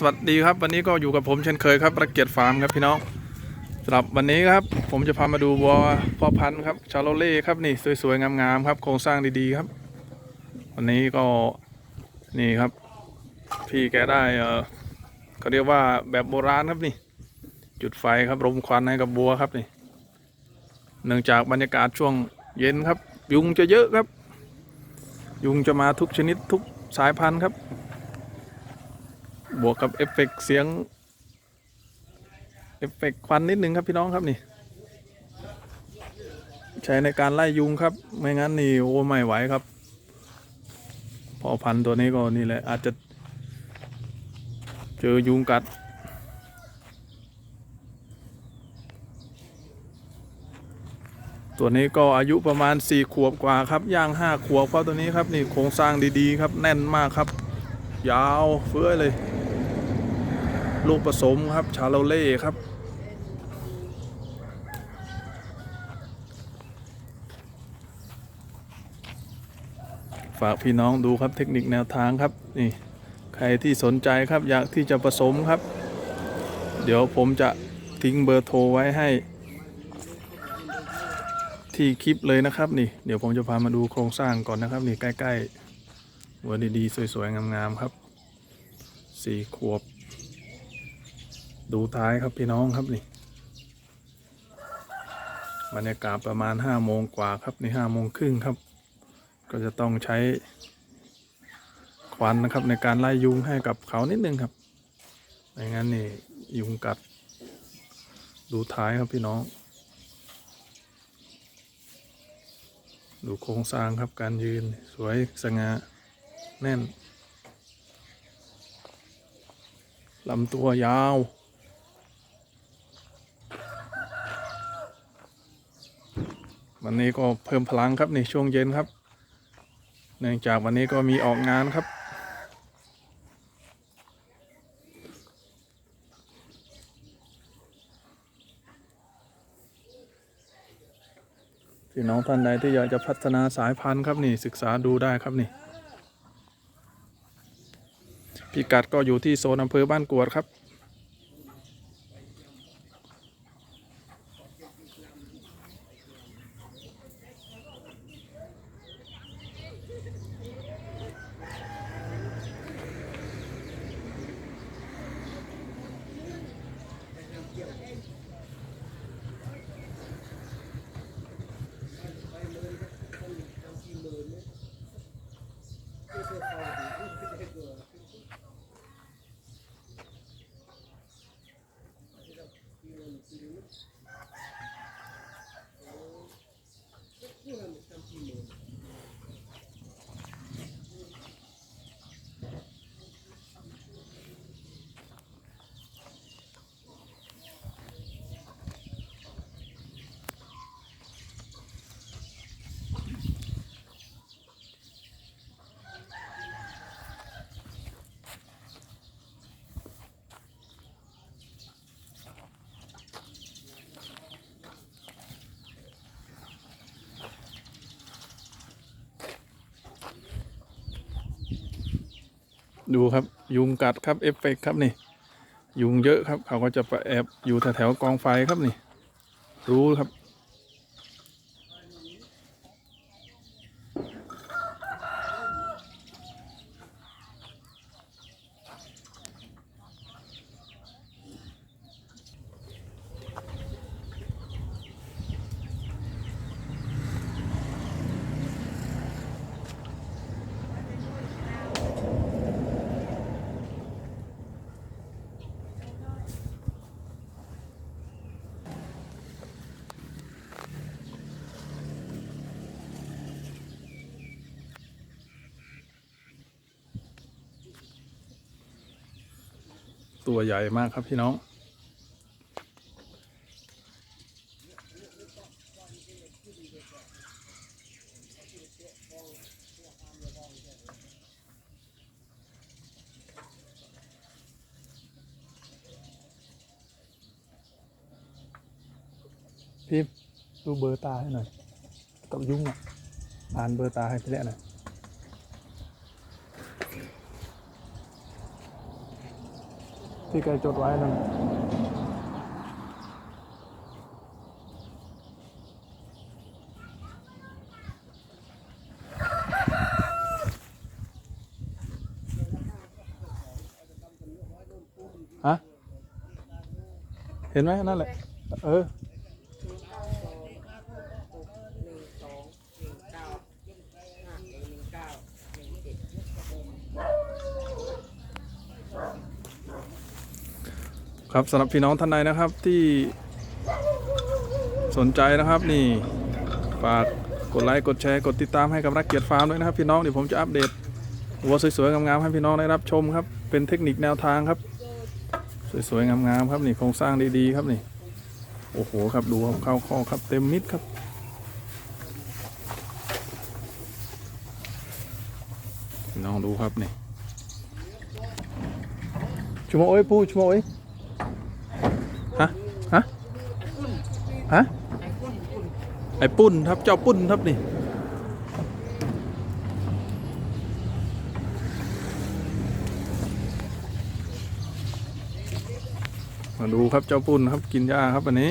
สวัสดีครับ วันนี้ก็อยู่กับผมเช่นเคยครับประเกียรติฟาร์มครับพี่น้องสำหรับวันนี้ครับ ผมจะพามาดูวัวพ่อพันธุ์ครับชาโลเล่ครับนี่สวยๆงามๆครับ โครงสร้างดีๆครับ วันนี้ก็นี่ครับ พี่แกได้เออเขาเรียกว่าแบบโบราณครับนี่ จุดไฟครับรมควันให้กับบัวครับนี่ เนื่องจากบรรยากาศช่วงเย็นครับ ยุงจะเยอะครับ ยุงจะมาทุกชนิดทุกสายพันธุ์ครับ บวกกับเอฟเฟกต์เสียงเอฟเฟกต์ควันนิดนึงครับพี่น้องครับนี่ ใช้ในการไล่ยุงครับ ไม่งั้นนี่โอ้ไม่ไหวครับ พอพันตัวนี้ก็นี่แหละอาจจะเจอยุงกัดตัวนี้ก็อายุประมาณ 4 ขวบกว่าครับ ย่าง 5 ขวบเพราะตัวนี้ครับนี่โครงสร้างดีๆ ครับแน่นมากครับ ยาวเฟื้อยเลย ลูกผสมครับ ชาโลเล่ครับ ฝากพี่น้องดูครับเทคนิคแนวทางครับนี่ใครที่สนใจครับอยากที่จะผสมครับ เดี๋ยวผมจะทิ้งเบอร์โทรไว้ให้ ที่คลิปเลยนะครับนี่ เดี๋ยวผมจะพามาดูโครงสร้างก่อนนะครับ นี่ใกล้ๆหัวดีๆ สวยๆ งามๆ ครับสี่ขวบ ดูท้ายครับพี่น้องครับนี่ บรรยากาศประมาณห้าโมงกว่าครับในห้าโมงครึ่งครับ ก็จะต้องใช้ควันนะครับ ในการไล่ยุงให้กับเขานิดนึงครับไม่งั้นนี่ยุงกัด ดูท้ายครับพี่น้อง ดูโครงสร้างครับการยืนสวยสง่าแน่นลำตัวยาว วันนี้ก็เพิ่มพลังครับในช่วงเย็นครับ เนื่องจากวันนี้ก็มีออกงานครับพี่น้องท่านใดที่อยากจะพัฒนาสายพันธุ์ครับนี่ศึกษาดูได้ครับนี่พิกัดก็อยู่ที่โซนอำเภอบ้านกวดครับ ดูครับยุงกัดครับเอฟเฟกต์ครับนี่ ยุงเยอะครับ เขาก็จะไปแอบอยู่แถวๆกองไฟครับนี่ รู้ครับ ตัวใหญ่มากครับพี่น้องพิมดูเบอร์ตาให้หน่อยกับยุงอะอ่านเบอร์ตาให้พี่แหละหน่อย ที่แกจดไว้นั่นฮะ เห็นไหมนั่นแหละ เออ ครับสำหรับพี่น้องท่านใดนะครับที่สนใจนะครับนี่ฝากกดไลค์กดแชร์กดติดตามให้กับรักเกียรติฟาร์มด้วยนะครับ พี่น้องเดี๋ยวผมจะอัปเดตวัวสวยๆงามๆให้พี่น้องได้รับชมครับ เป็นเทคนิคแนวทางครับ สวยๆงามๆครับนี่โครงสร้างดีๆครับนี่โอ้โหครับดูครับเข้าข้อครับเต็มมิดครับน้องดูครับนี่ชั่วโมงเอ้ยปูชั่วโมงเอ้ย ฮะฮะไอ้ปุ้นครับเจ้าปุ้นครับนี่มาดูครับเจ้าปุ้นครับกินหญ้าครับวันนี้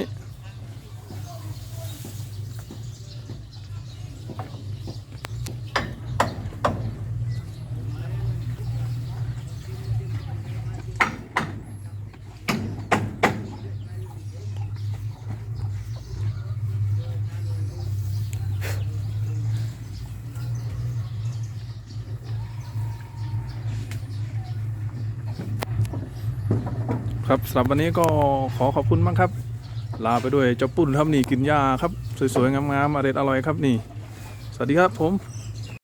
ครับสำหรับวันนี้ก็ขอขอบคุณมากครับ ลาไปด้วยเจ้าปุ่นครับนี่กินยาครับ สวยๆงามๆอร่อยอร่อยครับนี่ สวัสดีครับผม